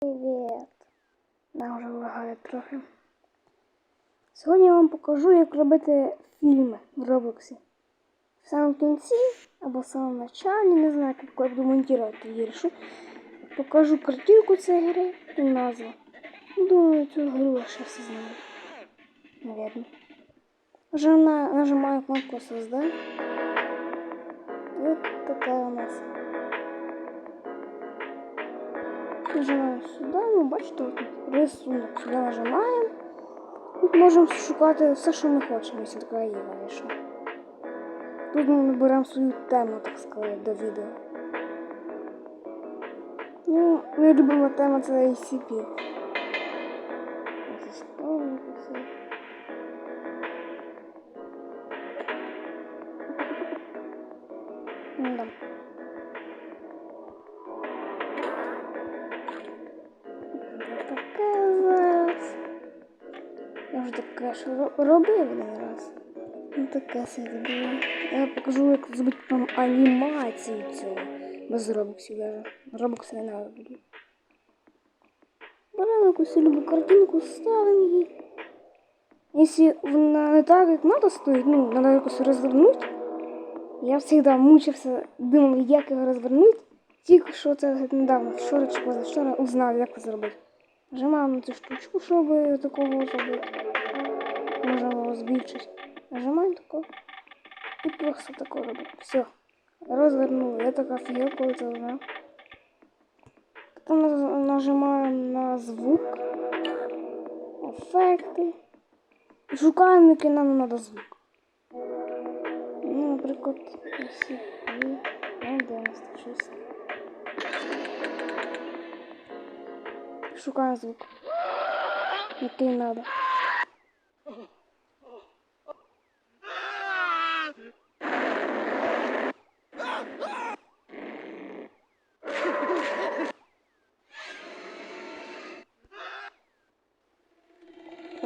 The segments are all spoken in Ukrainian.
Привіт. Да, вже лагає трохи. Сьогодні я вам покажу, як робити фільми в Роблоксі. В самому кінці або в самому началі, не знаю, як буду монтувати її решу. Покажу картинку цієї гри і назву. Думаю, цю гру ще всі знають. Наверное. Вже на, нажимаю кнопку создать. І от така у нас. Нажимаємо сюди, ну бачите, рисунок. Сюди нажимаємо. Тут можемо шукати все, що ми хочемо, якщо така є, вийшла. Тут ми наберемо свою тему, так сказати, до відео. Ну, моя любима тема це все. Ну, да. Ж робив один раз. Ну таке було. Я покажу, як зробити там анімацію цього. Без робоксів даже. Робокси не треба буде. Беремо якусь любу картинку, ставимо її. Якщо вона не так, як треба стоїть, ну, треба якось розвернути. Я завжди мучився, думав, як його розвернути. Тільки що це недавно, вчора чи позавчора узнав, як це зробити. Нажимаємо на цю штучку, щоб такого зробити. Можемо його збільшити. Нажимаємо тако. І просто тако робимо. Все. Розвернули. Я така фігня, коли це знав. Потім наз- нажимаємо на звук. Ефекти. І шукаємо, який нам треба звук. Ну, наприклад, ось і 96. Шукаємо звук. Який треба.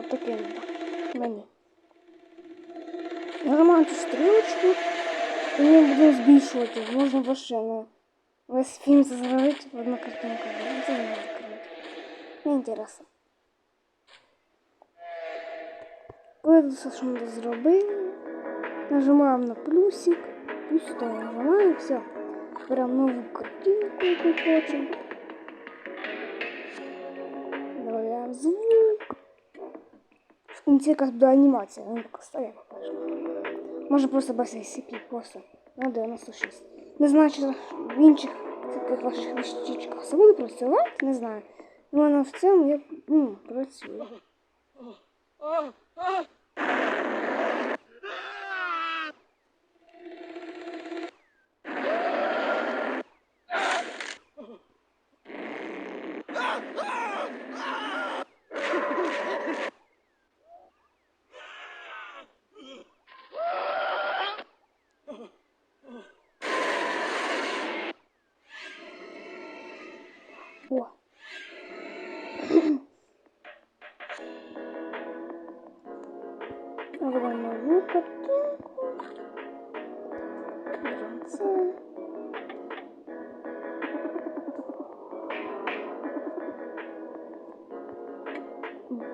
От такий треба. Мені. Нажимаємо цю стрілочку і ми будемо збільшувати. Можна вообще на весь фільм це зробити в одну картинку. Ну, Це не треба закривати. Не інтересно. Коли тут все, що ми зробили, нажимаємо на плюсик, і сюди нажимаємо, все. Беремо нову картинку, яку хочемо. В кінці якась буде анімація, ну так стає покажемо. Може просто без SCP, просто на 96. Не знаю, чи в інших таких ваших вещичках це буде працювати, не знаю. Ну, вона в цьому я ну, працює.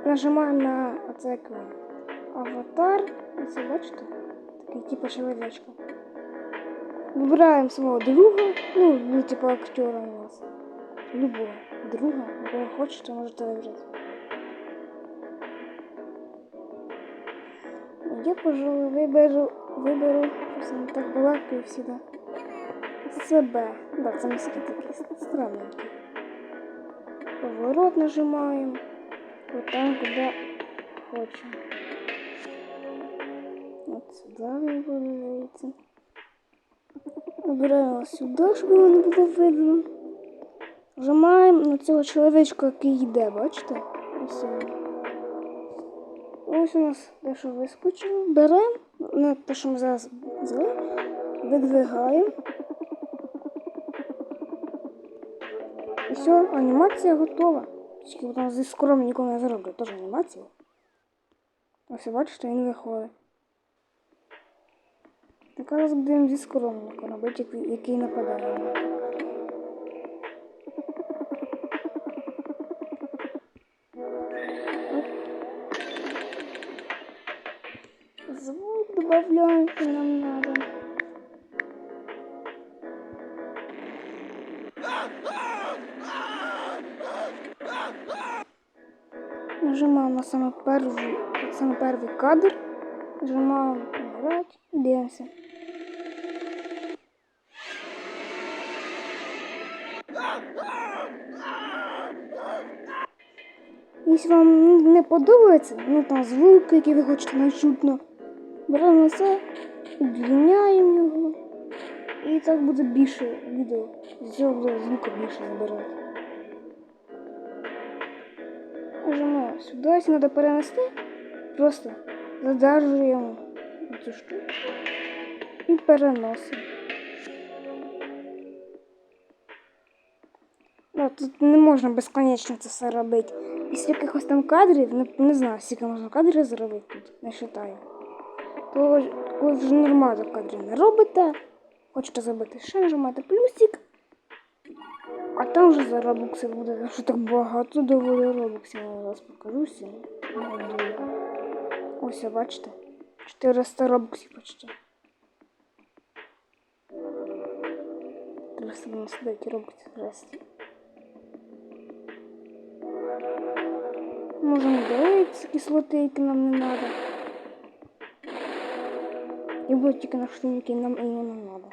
Нажимаємо на оце як він, аватар. Оце бачите? Такий типу чоловічка. Вибираємо свого друга, ну, ну типу актера у нас. Любого друга, якого хочете, можете вибрати. Я, пожалуй, виберу, виберу, просто не так балакаю всегда. Себе. Да, це міський такий странненький. Поворот нажимаем. Вот там, куда хочем. Вот сюда вибирається. Вибираємо сюди, щоб його не було видно. Нажимаємо на цього чоловічка, який йде, бачите? Ось він. Ось у нас дещо вискочило. Беремо на те, що ми зараз видвигаємо. І все, анімація готова. Тільки потім зі скором ніколи не зароблю. Теж анімацію. Ось бачите, він виходить. Якраз будемо зі скромником робити, який нападає. добавляем, что нам надо. Нажимаем на самый первый, самый первый кадр. Нажимаем играть и дивимося. Якщо вам не подобається, ну там звуки, які ви хочете не чутно, беремо це, удлиняємо його. І так буде більше відео. З цього буде звука більше набирати. Нажимаємо сюди, якщо треба перенести, просто задержуємо цю штуку і переносимо. Ну, тут не можна безконечно це все робити. Якщо якихось там кадрів, не, не знаю, скільки можна кадрів зробити тут, не вважаю. То коли вже нормально кадрів не робите, хочете зробити ще нажимаєте плюсик, а там вже за робокси буде, що так багато доволі робоксів, я зараз покажу всім. Ось, бачите? 400 робоксів почти. 399 робоксів здрасте. Можемо дивитися кислоти, які нам не треба. І будуть тільки на штуки, які нам іменно треба.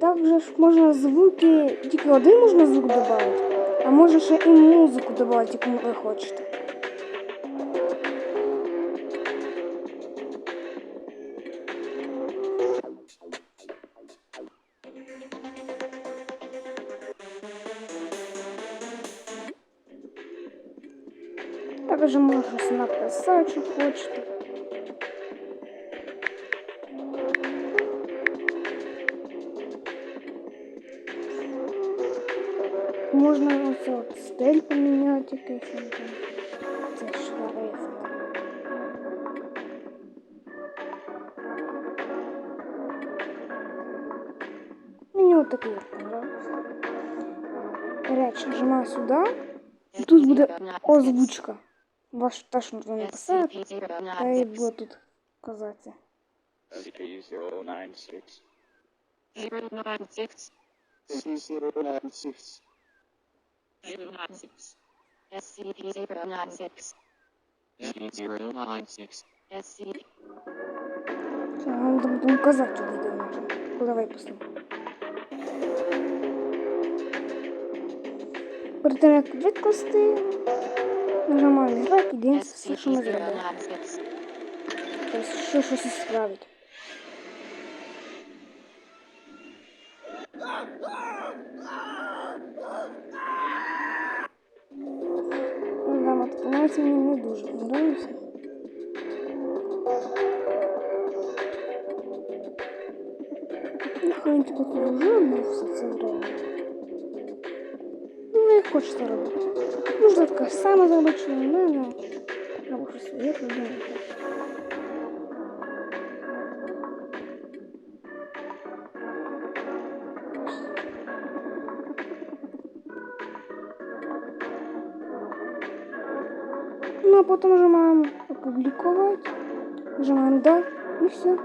Також ж можна звуки, тільки один можна звук додати, а може ще і музику додати, яку ви хочете. Також можна щось написати, що хочете. Можна ось от стиль поміняти якийсь там. Це шрифт. Мені от такий от понравився. Речі нажимаю сюди. І тут буде озвучка. Ваш теж можна написати. Та й буде тут казати. SCP-096. 096 SCP-096. 096 SCP-096 SCP-096. SCP там казати у відео може. Перед тим як відкласти, нажимаємо грати і дивимося все, що ми зробили. SCP-096 Тобто, що щось справить. Ну, кінець мені не дуже подобається. Нехай тут вже був все це время. Ну, як хочете робити. Можна таке саме зробити, що у мене. Або щось своє придумати. Ну, а потом нажимаем опубликовать. Нажимаем да, и все.